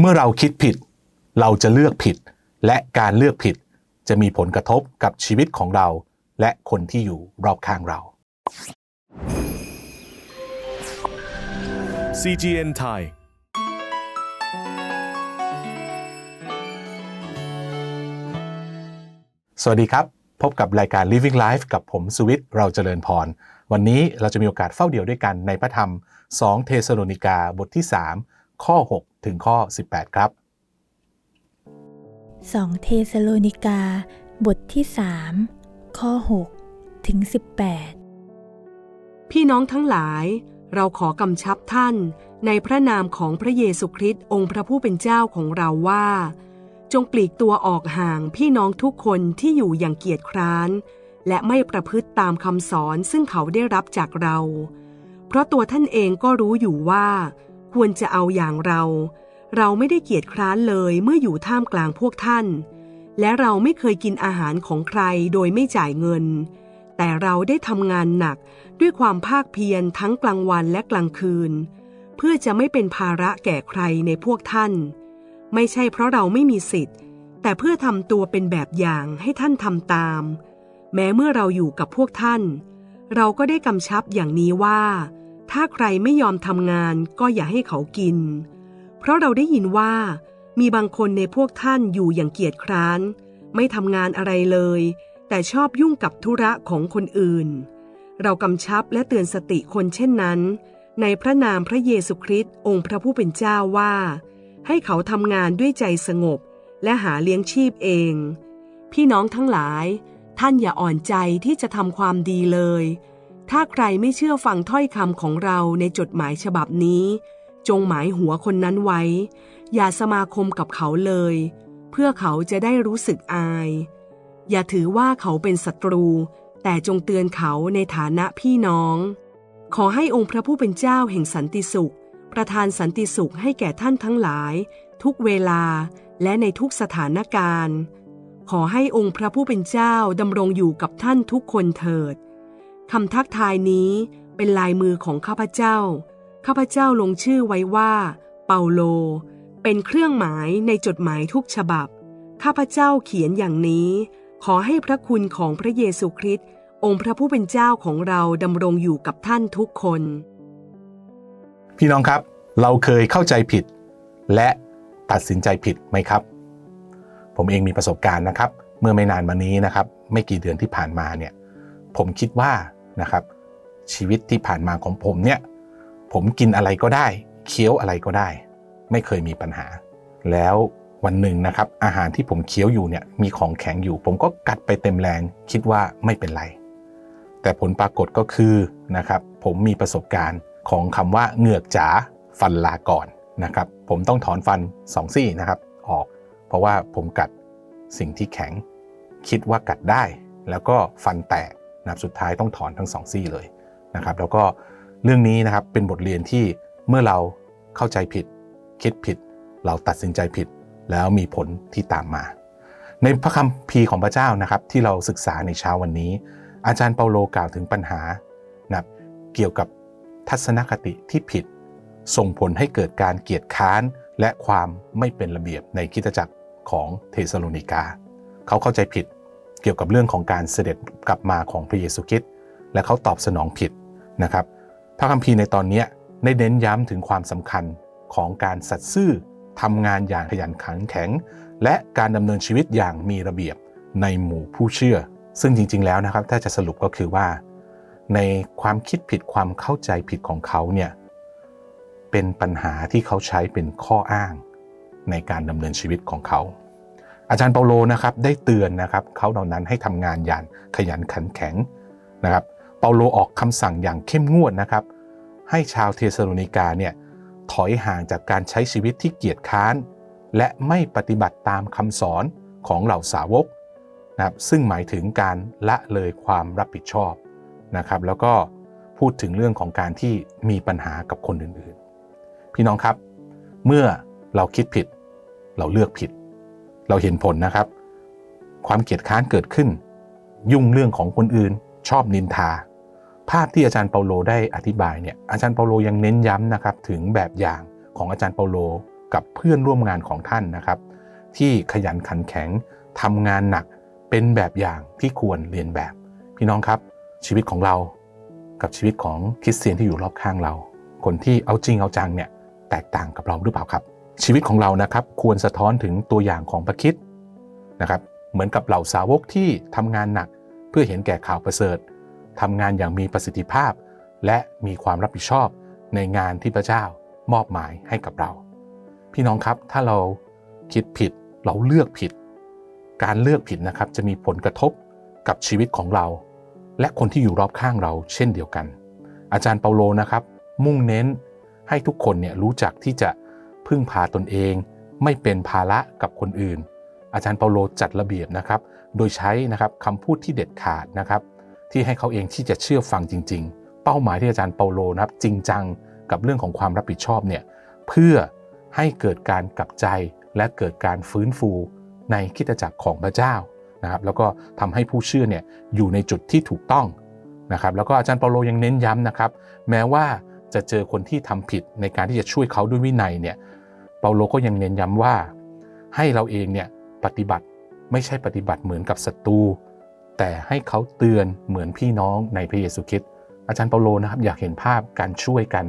เมื่อเราคิดผิด เราจะเลือกผิด และการเลือกผิด จะมีผลกระทบกับชีวิตของเรา และคนที่อยู่รอบข้างเรา CGN Thai สวัสดีครับ พบกับรายการ Living Life กับผมสุวิทย์เราเจริญพร วันนี้เราจะมีโอกาสเฝ้าเดี่ยวด้วยกันในพระธรรม 2 เทสโลนิกาบทที่ 3 ข้อ 6 ถึงข้อ 18 ครับ 2 เทสโลนิกา บทที่ 3 ข้อ 6 ถึง 18 พี่น้องทั้งหลาย เราขอกำชับท่าน ในพระนามของพระเยซูคริสต์องค์พระผู้เป็นเจ้าของเราว่า จงปลีกตัวออกห่างพี่น้องทุกคนที่อยู่อย่างเกียจคร้าน และไม่ประพฤติตามคำสอนซึ่งเขาได้รับจากเรา เพราะตัวท่านเองก็รู้อยู่ว่า ควรจะเอาอย่างเรา เราไม่ได้เกียจคร้านเลยเมื่ออยู่ท่ามกลางพวกท่าน และเราไม่เคยกินอาหารของใครโดยไม่จ่ายเงิน แต่เราได้ทำงานหนักด้วยความภาคเพียรทั้งกลางวันและกลางคืน เพื่อจะไม่เป็นภาระแก่ใครในพวกท่าน ไม่ใช่เพราะเราไม่มีสิทธิ์ แต่เพื่อทำตัวเป็นแบบอย่างให้ท่านทำตาม แม้เมื่อเราอยู่กับพวกท่าน เราก็ได้กำชับอย่างนี้ว่า ถ้าใครไม่ยอมทำงานก็อย่าให้เขากิน เพราะเราได้ยินว่า มีบางคนในพวกท่านอยู่อย่างเกียจคร้าน ไม่ทำงานอะไรเลย แต่ชอบยุ่งกับธุระของคนอื่น เรากำชับและเตือนสติคนเช่นนั้น ในพระนามพระเยซูคริสต์องค์พระผู้เป็นเจ้าว่า ให้เขาทำงานด้วยใจสงบ และหาเลี้ยงชีพเอง พี่น้องทั้งหลาย ท่านอย่าอ่อนใจที่จะทำความดีเลย ถ้าใครไม่เชื่อฟังถ้อยคำของเราในจดหมายฉบับนี้ จงหมายหัวคนนั้นไว้ อย่าสมาคมกับเขาเลย เพื่อเขาจะได้รู้สึกอาย อย่าถือว่าเขาเป็นศัตรู แต่จงเตือนเขาในฐานะพี่น้อง ขอให้องค์พระผู้เป็นเจ้าแห่งสันติสุข ประทานสันติสุขให้แก่ท่านทั้งหลาย ทุกเวลาและในทุกสถานการณ์ ขอให้องค์พระผู้เป็นเจ้าดำรงอยู่กับท่านทุกคนเถิด คำทักทายนี้เป็นลายมือของข้าพเจ้า ข้าพเจ้าลงชื่อไว้ว่า เปาโล เป็นเครื่องหมายในจดหมายทุกฉบับ ข้าพเจ้าเขียนอย่างนี้ ขอให้พระคุณของพระเยซูคริสต์องค์พระผู้เป็นเจ้าของเราดำรงอยู่กับท่านทุกคน พี่น้องครับ เราเคยเข้าใจผิด และตัดสินใจผิดไหมครับ ผมเองมีประสบการณ์นะครับ เมื่อไม่นานมานี้นะครับ ไม่กี่เดือนที่ผ่านมาเนี่ย ผมคิดว่า นะครับ ชีวิตที่ผ่านมาของผมเนี่ย ผมกินอะไรก็ได้ เคี้ยวอะไรก็ได้ ไม่เคยมีปัญหา แล้ววันหนึ่งนะครับ อาหารที่ผมเคี้ยวอยู่เนี่ยมีของแข็งอยู่ ผมก็กัดไปเต็มแรง คิดว่าไม่เป็นไร แต่ผลปรากฏก็คือนะครับ ผมมีประสบการณ์ของคำว่าเหงือกจ๋าฟันลาก่อนนะครับ ผมต้องถอนฟันสองซี่นะครับ ออก เพราะว่าผมกัดสิ่งที่แข็ง คิดว่ากัดได้ แล้วก็ฟันแตก นะครับสุดท้ายต้องถอนทั้งสองซี่เลยนะครับแล้วก็เรื่องนี้นะครับเป็นบทเรียนที่เมื่อเราเข้าใจผิด คิดผิด เราตัดสินใจผิด แล้วมีผลที่ตามมา ในพระคัมภีร์ของพระเจ้านะครับที่เราศึกษาในเช้าวันนี้ อาจารย์เปาโลกล่าวถึงปัญหานะเกี่ยวกับทัศนคติที่ผิด ส่งผลให้เกิดการเกียดค้านและความไม่เป็นระเบียบในคริสตจักรของเทสโลนิกา เขาเข้าใจผิด กี่ยวกับเรื่องของการเสด็จกลับมาของพระเยซูคริสต์และเขาตอบสนองผิดนะครับ พระคัมภีร์ในตอนนี้ได้เน้นย้ำถึงความสำคัญของการสัตย์ซื่อทำงานอย่างขยันขันแข็ง และการดำเนินชีวิตอย่างมีระเบียบในหมู่ผู้เชื่อ ซึ่งจริง ๆ แล้วนะครับ ถ้าจะสรุปก็คือว่า ในความคิดผิดความเข้าใจผิดของเขาเนี่ยเป็นปัญหาที่เขาใช้เป็นข้ออ้างในการดำเนินชีวิตของเขา อาจารย์เปาโลนะครับได้เตือนนะครับเขาเหล่านั้นให้ทำงานอย่างขยันขันแข็งนะครับ เปาโลออกคำสั่งอย่างเข้มงวดนะครับ ให้ชาวเทสโลนิกาเนี่ยถอยห่างจากการใช้ชีวิตที่เกียจค้าน และไม่ปฏิบัติตามคำสอนของเหล่าสาวกนะครับซึ่งหมายถึงการละเลยความรับผิดชอบนะครับ แล้วก็พูดถึงเรื่องของการที่มีปัญหากับคนอื่นๆ พี่น้องครับ เมื่อเราคิดผิด เราเลือกผิด เราเห็นผลนะครับ ความเกียจค้านเกิดขึ้น ยุ่งเรื่องของคนอื่น ชอบนินทา ภาพที่อาจารย์เปาโลได้อธิบายเนี่ยอาจารย์เปาโลยังเน้นย้ำนะครับถึงแบบอย่างของอาจารย์เปาโลกับเพื่อนร่วมงานของท่านนะครับ ที่ขยันขันแข็งทำงานหนักเป็นแบบอย่างที่ควรเรียนแบบ พี่น้องครับ ชีวิตของเรากับชีวิตของคริสเตียนที่อยู่รอบข้างเรา คนที่เอาจริงเอาจังเนี่ยแตกต่างกับเราหรือเปล่าครับ ชีวิตของเรานะครับควรสะท้อนถึงตัวอย่างของพระคิดนะครับ เหมือนกับเหล่าสาวกที่ทำงานหนักเพื่อเห็นแก่ข่าวประเสริฐทำงานอย่างมีประสิทธิภาพ และมีความรับผิดชอบในงานที่พระเจ้ามอบหมายให้กับเรา พี่น้องครับถ้าเราคิดผิดเราเลือกผิด การเลือกผิดนะครับจะมีผลกระทบกับชีวิตของเรา และคนที่อยู่รอบข้างเราเช่นเดียวกัน อาจารย์เปาโลนะครับ มุ่งเน้นให้ทุกคนเนี่ยรู้จักที่จะ พึ่งพาตนเอง ไม่เป็นภาระกับคนอื่น อาจารย์เปาโลจัดระเบียบนะครับ โดยใช้นะครับคำพูดที่เด็ดขาดนะครับ ที่ให้เขาเองที่จะเชื่อฟังจริง ๆ เป้าหมายที่อาจารย์เปาโลนะครับ จริงจังกับเรื่องของความรับผิดชอบเนี่ยเพื่อให้เกิดการกลับใจและเกิดการฟื้นฟูในคิดจักรของพระเจ้านะครับ แล้วก็ทำให้ผู้เชื่อเนี่ยอยู่ในจุดที่ถูกต้องนะครับ แล้วก็อาจารย์เปาโลยังเน้นย้ำนะครับ แม้ว่าจะเจอคนที่ทำผิดในการที่จะช่วยเขาด้วยวินัยเนี่ยาโลก็ยังเน้นย้ำว่า ให้เราเองเนี่ยปฏิบัติไม่ใช่ปฏิบัติเหมือนกับศัตรูแต่ให้เขาเตือนเหมือนพี่น้องในพระเยซูคริสต์อาจารย์เปาโลนะครับอยากเห็นภาพการช่วยกัน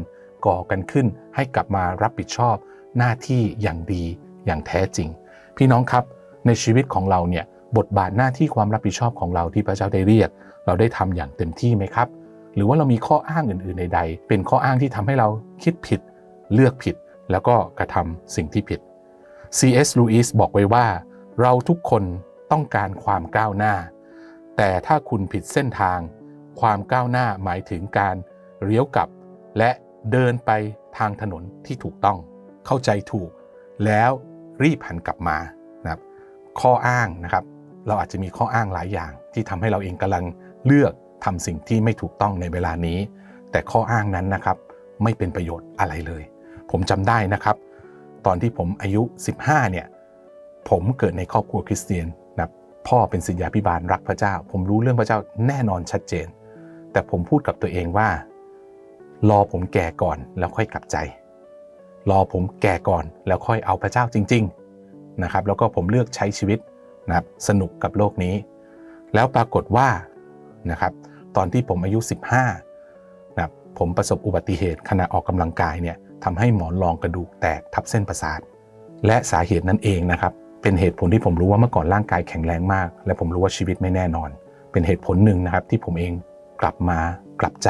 ก่อกันขึ้น ให้กลับมารับผิดชอบหน้าที่อย่างดีอย่างแท้จริง พี่น้องครับในชีวิตของเราเนี่ยบทบาทหน้าที่ความรับผิดชอบของเราที่พระเจ้าได้เรียก เราได้ทำอย่างเต็มที่ไหมครับ หรือว่าเรามีข้ออ้างอื่นๆใดๆเป็นข้ออ้างที่ทำให้เราคิดผิด เลือกผิด แล้วก็กระทำสิ่งที่ผิด C.S. Lewis บอกไว้ว่า เราทุกคนต้องการความก้าวหน้า แต่ถ้าคุณผิดเส้นทาง ความก้าวหน้าหมายถึงการเลี้ยวกลับ และเดินไปทางถนนที่ถูกต้อง เข้าใจถูก แล้วรีบหันกลับมานะครับข้ออ้างนะครับ เราอาจจะมีข้ออ้างหลายอย่าง ที่ทำให้เราเองกำลังเลือกทำสิ่งที่ไม่ถูกต้องในเวลานี้ แต่ข้ออ้างนั้นนะครับ ไม่เป็นประโยชน์อะไรเลย ผมจำได้นะครับ ตอนที่ผมอายุ 15 เนี่ย ผมเกิดในครอบครัวคริสเตียนนะพ่อเป็นศิษยาพิบาลรักพระเจ้า ผมรู้เรื่องพระเจ้าแน่นอนชัดเจน แต่ผมพูดกับตัวเองว่า รอผมแก่ก่อนแล้วค่อยกลับใจ รอผมแก่ก่อนแล้วค่อยเอาพระเจ้าจริง ๆนะครับ แล้วก็ผมเลือกใช้ชีวิตนะครับสนุกกับโลกนี้ แล้วปรากฏว่านะครับ ตอนที่ผมอายุ 15นะครับผมประสบอุบัติเหตุขณะออกกำลังกายเนี่ย ทำให้หมอนรองกระดูกแตกทับเส้นประสาท และสาเหตุนั้นเองนะครับ เป็นเหตุผลที่ผมรู้ว่าเมื่อก่อนร่างกายแข็งแรงมาก และผมรู้ว่าชีวิตไม่แน่นอน เป็นเหตุผลหนึ่งนะครับที่ผมเองกลับมากลับใจ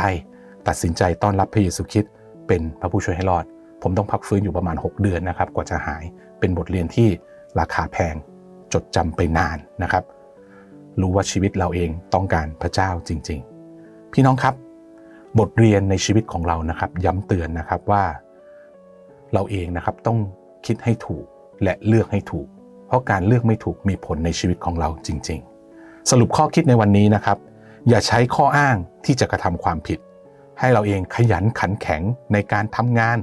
ตัดสินใจต้อนรับพระเยซูคริสต์เป็นพระผู้ช่วยให้รอด ผมต้องพักฟื้นอยู่ประมาณ 6 เดือนนะครับกว่าจะหายเป็นบทเรียนที่ราคาแพงจดจำไปนานนะครับ รู้ว่าชีวิตเราเองต้องการพระเจ้าจริง ๆ พี่น้องครับ บทเรียนในชีวิตของเรานะครับ ย้ำเตือนนะครับว่า เราเองนะครับต้องคิดให้ถูกและเลือกให้ถูก เพราะการเลือกไม่ถูกมีผลในชีวิตของเราจริง ๆ สรุปข้อคิดในวันนี้นะครับ อย่าใช้ข้ออ้างที่จะกระทำความผิด ให้เราเองขยันขันแข็งในการทำงาน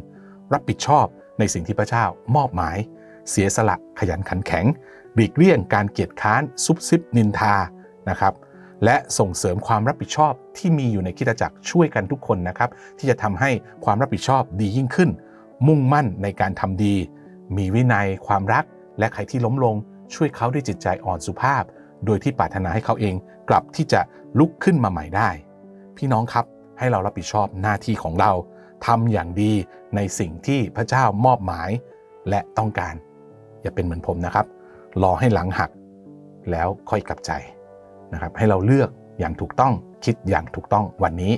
รับผิดชอบในสิ่งที่พระเจ้ามอบหมาย เสียสละขยันขันแข็งหลีกเลี่ยงการเกียจค้านซุบซิบนินทานะครับและส่งเสริมความรับผิดชอบที่มีอยู่ในคิดจักรช่วยกันทุกคนนะครับ ที่จะทำให้ความรับผิดชอบดียิ่งขึ้น มุ่งมั่นในการทำดี มีวินัย ความรัก และใครที่ล้มลง ช่วยเขาด้วยจิตใจอ่อนสุภาพ โดยที่ปรารถนาให้เขาเองกลับที่จะลุกขึ้นมาใหม่ได้ พี่น้องครับให้เรารับผิดชอบหน้าที่ของเราทำอย่างดีในสิ่งที่พระเจ้ามอบหมายและต้องการ อย่าเป็นเหมือนผมนะครับ รอให้หลังหัก แล้วค่อยกลับใจนะครับ ให้เราเลือกอย่างถูกต้องคิดอย่างถูกต้องวันนี้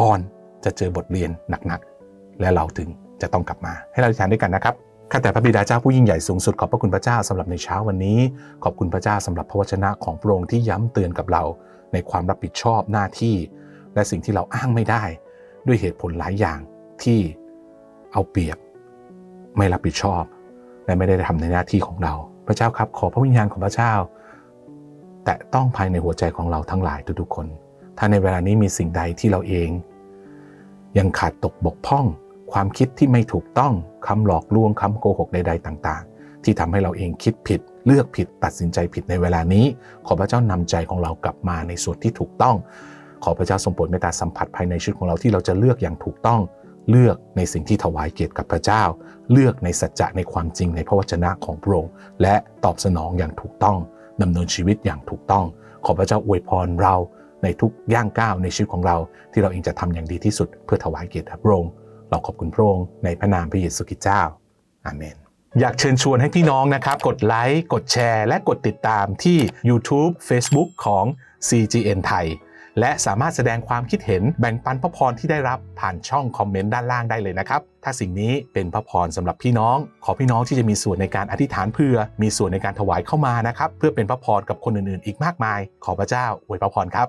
ก่อนจะเจอบทเรียนหนักๆ และเราถึง จะต้องกลับมา ให้เราอธิษฐานด้วยกันนะครับข้าแต่พระบิดาเจ้าผู้ยิ่งใหญ่สูงสุดขอบพระคุณพระเจ้าสำหรับในเช้าวันนี้ ขอบคุณพระเจ้าสำหรับพระวจนะของพระองค์ที่ย้ำเตือนกับเรา ในความรับผิดชอบหน้าที่ และสิ่งที่เราอ้างไม่ได้ ด้วยเหตุผลหลายอย่างที่เอาเปรียบ ไม่รับผิดชอบ และไม่ได้ทำในหน้าที่ของเรา พระเจ้าครับ ขอพระวิญญาณของพระเจ้า แต่ต้องภายในหัวใจของเราทั้งหลายทุกๆคน ถ้าในเวลานี้มีสิ่งใดที่เราเอง ยังขาดตกบกพร่อง ความคิดที่ไม่ถูกต้องคำหลอกลวงคำโกหกใด ๆ ต่างๆ ที่ทำให้เราเองคิดผิด เลือกผิดตัดสินใจผิดในเวลานี้ ขอพระเจ้านำใจของเรากลับมาในส่วนที่ถูกต้อง ขอพระเจ้าทรงโปรดเมตตาสัมผัสภายในชีวิตของเราที่เราจะเลือกอย่างถูกต้อง เลือกในสิ่งที่ถวายเกียรติกับพระเจ้า เลือกในสัจจะในความจริงในพระวจนะของพระองค์และตอบสนองอย่างถูกต้องดำเนินชีวิตอย่างถูกต้อง ขอพระเจ้าอวยพรเราในทุกย่างก้าวในชีวิตของเรา ที่เราเองจะทำอย่างดีที่สุดเพื่อถวายเกียรติพระองค์ เราขอบคุณพระองค์ในพระนามพระเยซูคริสต์เจ้า อาเมน อยากเชิญชวนให้พี่น้องนะครับ กดไลค์ กดแชร์ และกดติดตามที่ YouTube Facebook ของ CGN ไทย และสามารถแสดงความคิดเห็นแบ่งปันพระพรที่ได้รับผ่านช่องคอมเมนต์ด้านล่างได้เลยนะครับ ถ้าสิ่งนี้เป็นพระพรสำหรับพี่น้อง ขอพี่น้องที่จะมีส่วนในการอธิษฐานเพื่อ มีส่วนในการถวายเข้ามานะครับ เพื่อเป็นพระพรกับคนอื่นๆ อีกมากมาย ขอพระเจ้าอวยพระพรครับ